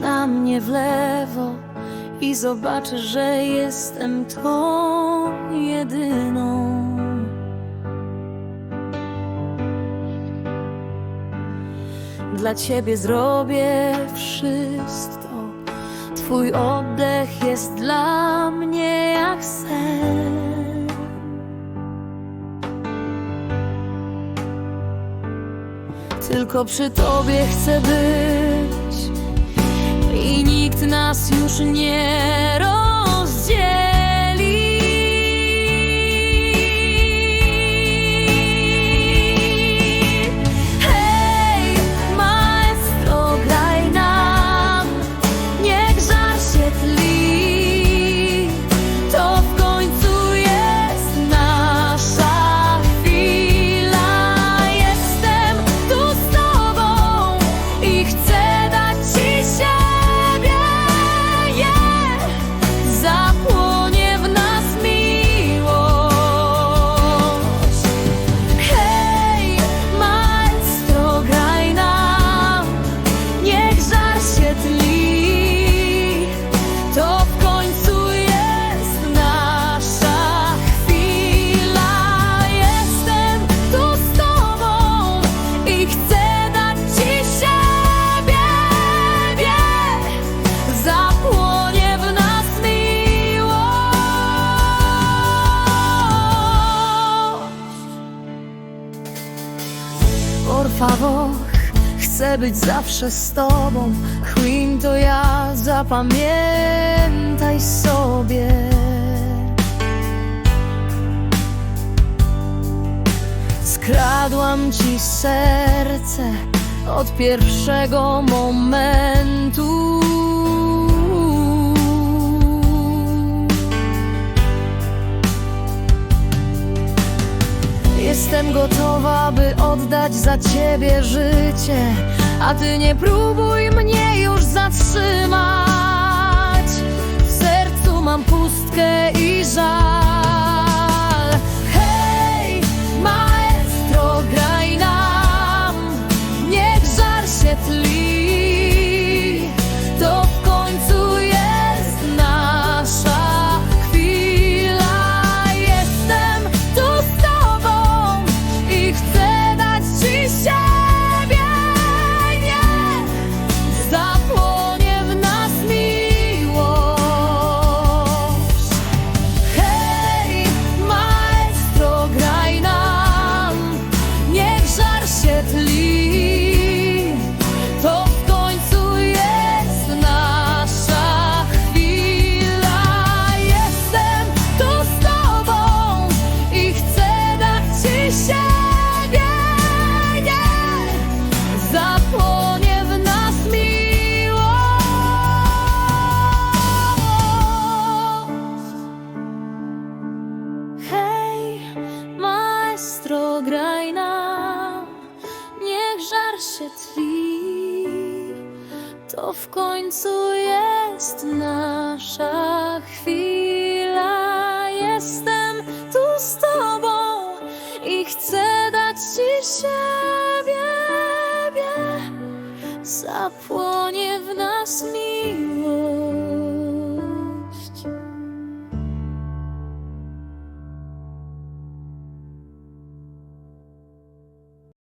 na mnie w lewo i zobaczysz, że jestem tą jedyną. Dla ciebie zrobię wszystko. Twój oddech jest dla mnie jak sen. Tylko przy tobie chcę być i nikt nas już nie Favor, chcę być zawsze z tobą. Queen to ja, zapamiętaj sobie. Skradłam ci serce od pierwszego momentu. Jestem gotowa, by oddać za ciebie życie, a ty nie próbuj mnie już zatrzymać. W sercu mam pustkę i żal. To w końcu jest nasza